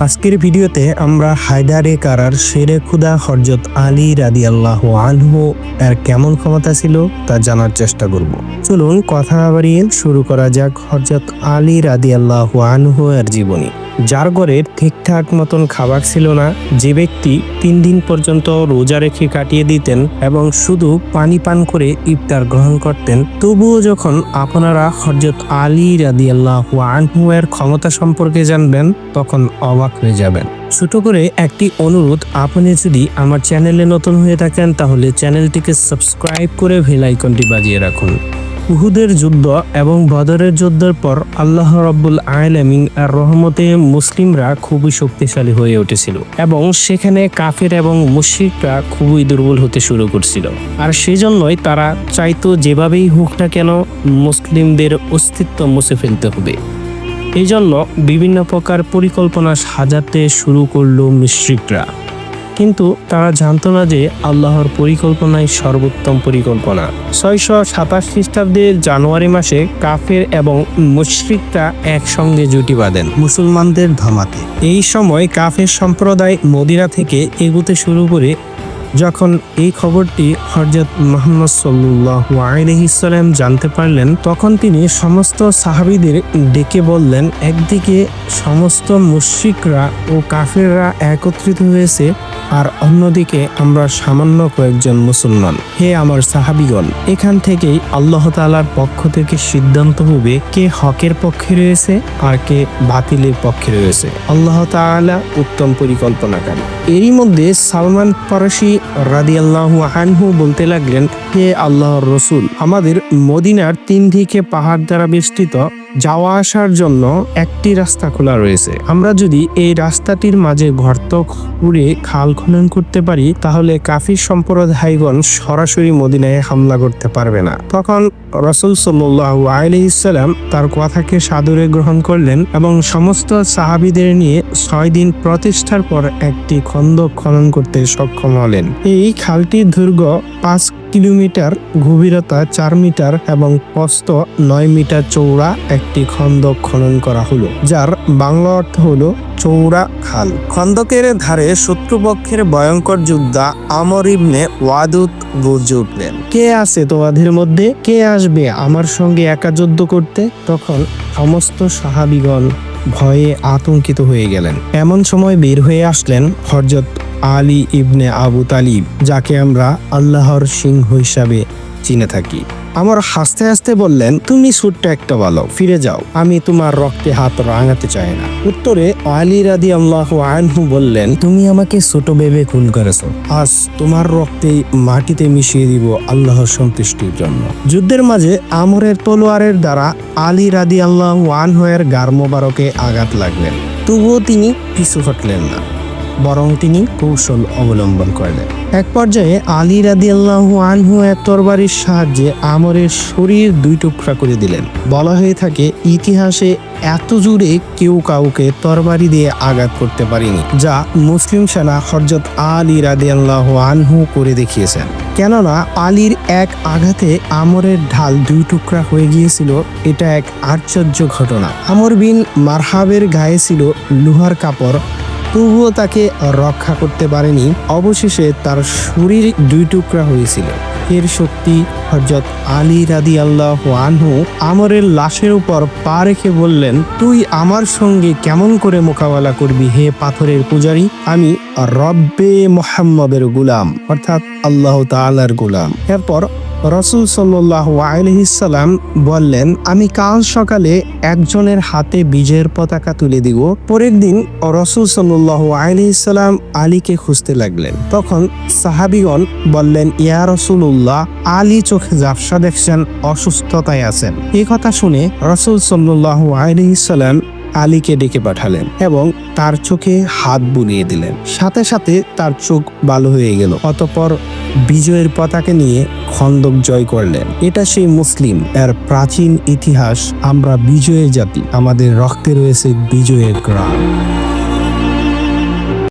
আজকের ভিডিওতে আমরা হায়দারে কারার শেরে খুদা হরজত আলী রাদি আল্লাহ আনহু এর কেমন ক্ষমতা ছিল তা জানার চেষ্টা করব। চলুন কথা বাড়িয়ে শুরু করা যাক হরজত আলী রাদি আল্লাহ আনহু এর জীবনী। যার ঘরে ঠিকঠাক মতন খাবার ছিল না। যে ব্যক্তি তিন দিন পর্যন্ত রোজা রেখে কাটিয়ে দিতেন এবং শুধু পানি পান করে ইফতার গ্রহণ করতেন, তবুও যখন আপনারা হরজত আলী রাদি আল্লাহ আনহু এর ক্ষমতা সম্পর্কে জানবেন, তখন অবাক হয়ে যাবেন। ছোট করে একটি অনুরোধ, আপনি যদি আমার চ্যানেলে নতুন হয়ে থাকেন, তাহলে চ্যানেলটিকে সাবস্ক্রাইব করে ভেল আইকনটি বাজিয়ে রাখুন। উহুদের যুদ্ধ এবং বদরের যুদ্ধের পর আল্লাহ রব্বুল আলামিন আর রহমতে মুসলিমরা খুবই শক্তিশালী হয়ে উঠেছিল এবং সেখানে কাফের এবং মুশরিকরা খুবই দুর্বল হতে শুরু করছিল। আর সেজন্যই তারা চাইতো যেভাবেই হোক না কেন মুসলিমদের অস্তিত্ব মুছে ফেলতে হবে। এই জন্য বিভিন্ন প্রকার পরিকল্পনা সাজাতে শুরু করল মুশরিকরা। কিন্তু তারা জানত না যে আল্লাহর পরিকল্পনাই সর্বোত্তম পরিকল্পনা। ছয়শো সাতাশ খ্রিস্টাব্দে জানুয়ারি মাসে কাফের এবং মুশরিকরা একসঙ্গে জুটি বাঁধেন মুসলমানদের ধমাতে এই সময় কাফের সম্প্রদায় মদিরা থেকে এগুতে শুরু করে যখন এই খবরটি হরজত মোহাম্মদ সাল্লাহ আলহিসাল্লাম জানতে পারলেন, তখন তিনি সমস্ত সাহাবিদের ডেকে বললেন, একদিকে সমস্ত মুশ্রিকরা ও কাফেররা একত্রিত হয়েছে আর অন্যদিকে আমরা সামান্য কয়েকজন মুসলমান। হে আমার সাহাবিগণ, এখান থেকেই আল্লাহ তালার পক্ষ থেকে সিদ্ধান্ত হবে কে হকের পক্ষে রয়েছে আর কে বাতিলের পক্ষে রয়েছে। আল্লাহ তাআলা উত্তম পরিকল্পনাকারী। এরই মধ্যে সালমান ফরাসি রাদিয়াল্লাহু আনহু বলতে লাগলেন হে আল্লাহর রসুল আমাদের মদিনার তিন দিকে পাহাড় দ্বারা বেষ্টিত যাওয়া আসার জন্য একটি রাস্তা খোলা রয়েছে। আমরা যদি এই রাস্তাটির মাঝে গর্ত খুঁড়ে খাল খনন করতে পারি, তাহলে কাফির সম্প্রদায়গণ সরাসরি মদিনায় হামলা করতে পারবে না। তখন রসুল সাল্লাহ আলহিসাল্লাম তার কথাকে সাদরে গ্রহণ করলেন এবং সমস্ত সাহাবিদের নিয়ে ছয় দিন প্রতিষ্ঠার পর একটি খন্দক খনন করতে সক্ষম হলেন। এই খালটির দৈর্ঘ্য পাঁচ কিলোমিটার, গভীরতা চার মিটার এবং প্রস্থ নয় মিটার চৌড়া একটি খন্দক খনন করা হলো, যার বাংলা অর্থ হলো চৌড়া খাল। খন্দকের ধারে শত্রুপক্ষের ভয়ঙ্কর যোদ্ধা আমর ইবনে ওয়াদুত গর্জে উঠলেন। কে আছে তোমাদের মধ্যে? কে আসবে আমার সঙ্গে একা যুদ্ধ করতে? তখন সমস্ত সাহাবিগণ ভয়ে আতঙ্কিত হয়ে গেলেন। এমন সময় বের হয়ে আসলেন হরজত আলী ইবনে আবু তালিব, যাকে আমরা আল্লাহর সিংহ হিসাবে চিনে থাকি। আমার হাসতে হাসতে বললেন, তুমি ছোট্ট একটা বালক ফিরে যাও। আমি তোমার রক্তে হাত রাঙাতে চাই না। উত্তরে আলী রাদি আল্লাহ আনহু বললেন, তুমি আমাকে ছোট ভেবে খুন করেছ। আজ তোমার রক্তে মাটিতে মিশিয়ে দিব আল্লাহর সন্তুষ্টির জন্য। যুদ্ধের মাঝে আমরের তলোয়ারের দ্বারা আলী রাদি আল্লাহ আনহু এর গার মোবারকে আঘাত লাগলেন। তবুও তিনি পিছু হটলেন না। বরং তিনি কৌশল অবলম্বন করলেন। এক পর্যায়ে আলী রাদি আল্লাহ আনহু এক তরবারির সাহায্যে আমরের শরীর দুই টুকরা করে দিলেন। বলা হয়ে থাকে, ইতিহাসে এত জুড়ে কেউ কাউকে তরবারি দিয়ে আঘাত করতে পারেনি, যা মুসলিম সেনা হরজত আলী আল্লাহ আনহু করে দেখিয়েছেন। কেননা আলীর এক আঘাতে আমরের ঢাল দুই টুকরা হয়ে গিয়েছিল, এটা এক আশ্চর্য ঘটনা। আমর বিন মারহাবের গায়ে ছিল লোহার কাপড় তবুও তাকে রক্ষা করতে পারেনি। অবশেষে তার শরীর দুই টুকরা হয়েছিল। এর শক্তি হজরত আলী রাদি আল্লাহ আনহু আমরের লাশের উপর পা রেখে বললেন, তুই আমার সঙ্গে কেমন করে মোকাবেলা করবি হে পাথরের পূজারী? আমি রব্বে মোহাম্মদের গুলাম, অর্থাৎ আল্লাহ তালার গুলাম। এরপর রসুল সাল্লাহ আলহিসাল্লাম বললেন, আমি কাল সকালে একজনের হাতে বিজয়ের পতাকা তুলে দিব। পরের দিন রসুল সাল্লাহ আলহিসাল্লাম আলীকে খুঁজতে লাগলেন। তখন সাহাবিগণ বললেন, ইয়া রসুল্লাহ আলী চোখে জাফসা দেখছেন, অসুস্থতায় আছেন। এ কথা শুনে রসুল সাল্লাহ আলহিসাল্লাম আলীকে ডেকে পাঠালেন এবং তার চোখে হাত বুলিয়ে দিলেন। সাথে সাথে তার চোখ ভালো হয়ে গেল। অতপর বিজয়ের পতাকে নিয়ে খন্দক জয় করলেন। এটা সেই মুসলিম। এর প্রাচীন ইতিহাস, আমরা বিজয়ের জাতি। আমাদের রক্তে রয়েছে বিজয়ের গ্রাম